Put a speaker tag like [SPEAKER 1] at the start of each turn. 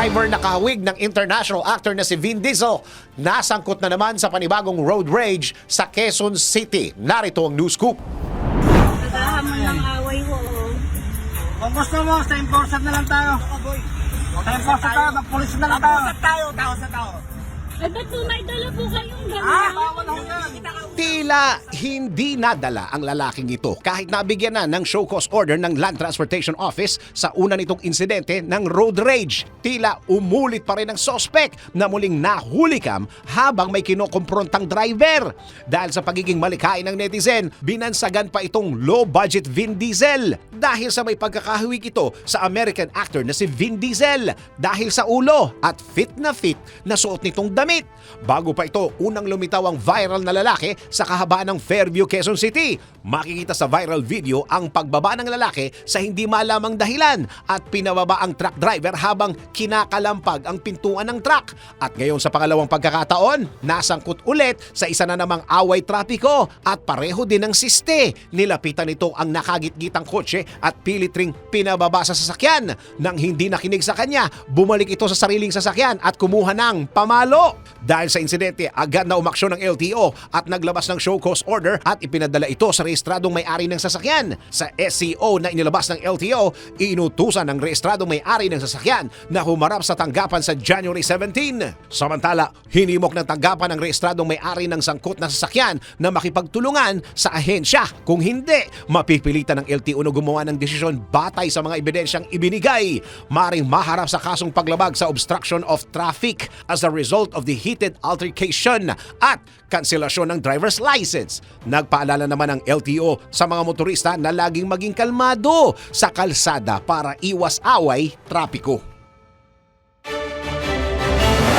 [SPEAKER 1] driver na kahawig ng international actor na si Vin Diesel nasangkot na naman sa panibagong road rage sa Quezon City. Narito ang news scoop.
[SPEAKER 2] Naghahamon ng away ho.
[SPEAKER 3] Kung gusto mo, sa enforcer na lang tayo. Sa enforcer tayo, mag-police na lang tayo. tayo, tao sa tao.
[SPEAKER 2] Eh, ba't po may dala po kayong
[SPEAKER 3] Ah, ako yan.
[SPEAKER 1] Tila hindi nadala ang lalaking ito kahit nabigyan na ng show cause order ng Land Transportation Office sa una nitong insidente ng road rage. Tila umulit pa rin ang sospek na muling nahulikam habang may kinokomprontang driver. Dahil sa pagiging malikain ng netizen, binansagan pa itong low-budget Vin Diesel dahil sa may pagkakahawig ito sa American actor na si Vin Diesel dahil sa ulo at fit na fit na suot nitong damit. Bago pa ito, unang lumitaw ang viral na lalaki sa kahabaan ng Fairview, Quezon City. Makikita sa viral video ang pagbaba ng lalaki sa hindi malamang dahilan at pinababa ang truck driver habang kinakalampag ang pintuan ng truck. At ngayon sa pangalawang pagkakataon, nasangkot ulit sa isa na namang away trapiko at pareho din ng siste. Nilapitan nito ang nakagitgitang kotse at pilit ring pinababa sa sasakyan. Nang hindi nakinig sa kanya, bumalik ito sa sariling sasakyan at kumuha ng pamalo. Dahil sa insidente, agad na umaksyon ng LTO at naglabas ng show cause order at ipinadala ito sa rehistradong may-ari ng sasakyan. Sa SCO na inilabas ng LTO, inutusan ng rehistradong may-ari ng sasakyan na humarap sa tanggapan sa January 17. Samantala, hinimok ng tanggapan ng rehistradong may-ari ng sangkot na sasakyan na makipagtulungan sa ahensya. Kung hindi, mapipilitan ng LTO na gumawa ng desisyon batay sa mga ebidensyang ibinigay. Maring maharap sa kasong paglabag sa obstruction of traffic as a result of the heated altercation at kanselasyon ng driver's license. Nagpaalala naman ng LTO sa mga motorista na laging maging kalmado sa kalsada para iwas away trapiko.